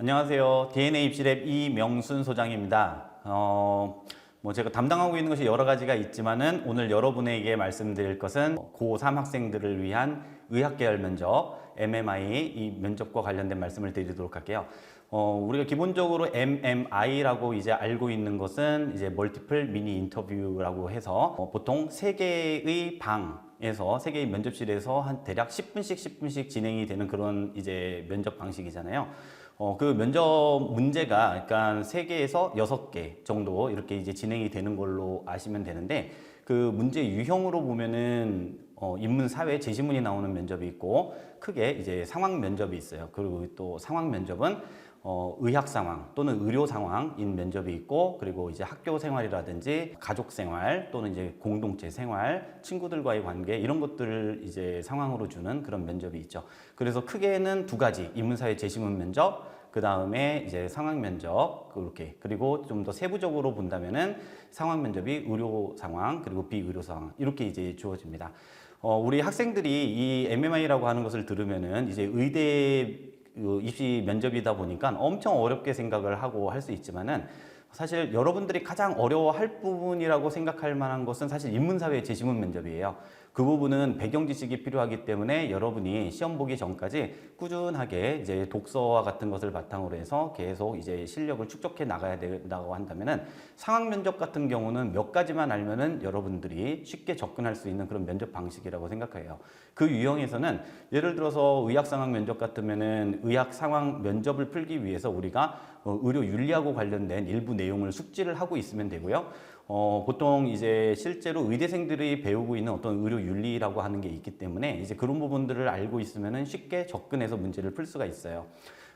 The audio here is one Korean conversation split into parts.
안녕하세요. DNA 입시랩 이명순 소장입니다. 어, 뭐 제가 담당하고 있는 것이 여러 가지가 있지만은 오늘 여러분에게 말씀드릴 것은 고3 학생들을 위한 의학계열 면접, MMI 이 면접과 관련된 말씀을 드리도록 할게요. 어, 우리가 기본적으로 MMI라고 이제 알고 있는 것은 이제 멀티플 미니 인터뷰라고 해서 어, 보통 세 개의 방에서 세 개의 면접실에서 한 대략 10분씩 10분씩 진행이 되는 그런 이제 면접 방식이잖아요. 어, 그 면접 문제가 그러니까 세개에서 여섯 개 정도 이렇게 이제 진행이 되는 걸로 아시면 되는데 그 문제 유형으로 보면은 어, 인문 사회 제시문이 나오는 면접이 있고 크게 이제 상황 면접이 있어요. 그리고 또 상황 면접은 어, 의학 상황 또는 의료 상황인 면접이 있고 그리고 이제 학교 생활이라든지 가족 생활 또는 이제 공동체 생활 친구들과의 관계 이런 것들을 이제 상황으로 주는 그런 면접이 있죠. 그래서 크게는 두 가지 인문사회 제시문 면접 그 다음에 이제 상황 면접 그렇게 그리고 좀 더 세부적으로 본다면은 상황 면접이 의료 상황 그리고 비의료 상황 이렇게 이제 주어집니다. 어, 우리 학생들이 이 MMI라고 하는 것을 들으면은 이제 의대 그 입시 면접이다 보니까 엄청 어렵게 생각을 하고 할 수 있지만은 사실 여러분들이 가장 어려워할 부분이라고 생각할 만한 것은 사실 인문사회 제시문 면접이에요. 그 부분은 배경 지식이 필요하기 때문에 여러분이 시험 보기 전까지 꾸준하게 이제 독서와 같은 것을 바탕으로 해서 계속 이제 실력을 축적해 나가야 된다고 한다면은 상황 면접 같은 경우는 몇 가지만 알면은 여러분들이 쉽게 접근할 수 있는 그런 면접 방식이라고 생각해요. 그 유형에서는 예를 들어서 의학 상황 면접 같으면은 의학 상황 면접을 풀기 위해서 우리가 어, 의료 윤리하고 관련된 일부 내용을 숙지를 하고 있으면 되고요. 어, 보통 이제 실제로 의대생들이 배우고 있는 어떤 의료 윤리라고 하는 게 있기 때문에 이제 그런 부분들을 알고 있으면은 쉽게 접근해서 문제를 풀 수가 있어요.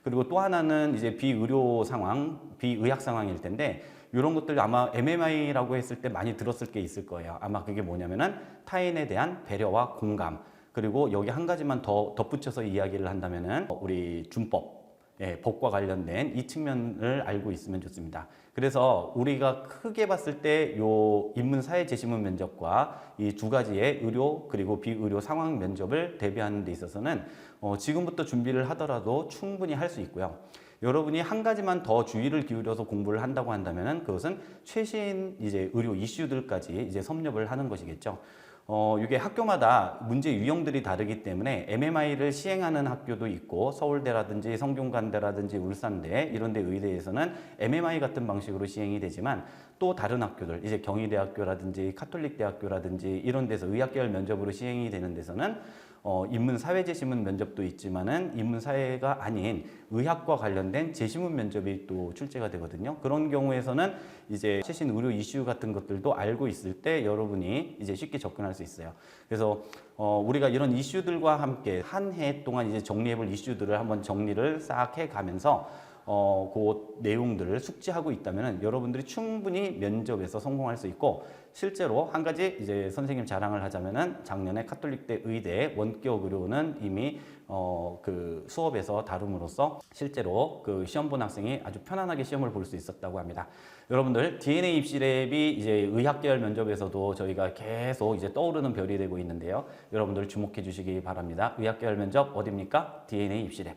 그리고 또 하나는 이제 비의료 상황, 비의학 상황일 텐데 이런 것들 아마 MMI라고 했을 때 많이 들었을 게 있을 거예요. 아마 그게 뭐냐면은 타인에 대한 배려와 공감 그리고 여기 한 가지만 더 덧붙여서 이야기를 한다면은 우리 준법 예, 법과 관련된 이 측면을 알고 있으면 좋습니다. 그래서 우리가 크게 봤을 때 요 인문 사회 제시문 면접과 이 두 가지의 의료 그리고 비의료 상황 면접을 대비하는 데 있어서는 어, 지금부터 준비를 하더라도 충분히 할 수 있고요. 여러분이 한 가지만 더 주의를 기울여서 공부를 한다고 한다면은 그것은 최신 이제 의료 이슈들까지 이제 섭렵을 하는 것이겠죠. 어, 이게 학교마다 문제 유형들이 다르기 때문에 MMI를 시행하는 학교도 있고 서울대라든지 성균관대라든지 울산대 이런 데 의대에서는 MMI 같은 방식으로 시행이 되지만 또 다른 학교들 이제 경희대학교라든지 카톨릭대학교라든지 이런 데서 의학계열 면접으로 시행이 되는 데서는 어, 인문 사회 제시문 면접도 있지만은 인문 사회가 아닌 의학과 관련된 제시문 면접이 또 출제가 되거든요. 그런 경우에서는 이제 최신 의료 이슈 같은 것들도 알고 있을 때 여러분이 이제 쉽게 접근할 수 있어요. 그래서 어, 우리가 이런 이슈들과 함께 한 해 동안 이제 정리해볼 이슈들을 한번 정리를 싹 해가면서 어, 그 내용들을 숙지하고 있다면 여러분들이 충분히 면접에서 성공할 수 있고 실제로 한 가지 이제 선생님 자랑을 하자면은 작년에 카톨릭대 의대 원격 의료는 이미 어, 그 수업에서 다룸으로써 실제로 그 시험 본 학생이 아주 편안하게 시험을 볼 수 있었다고 합니다. 여러분들 DNA 입시 랩이 이제 의학계열 면접에서도 저희가 계속 이제 떠오르는 별이 되고 있는데요. 여러분들 주목해 주시기 바랍니다. 의학계열 면접 어디입니까? DNA 입시 랩.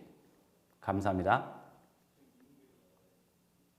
감사합니다.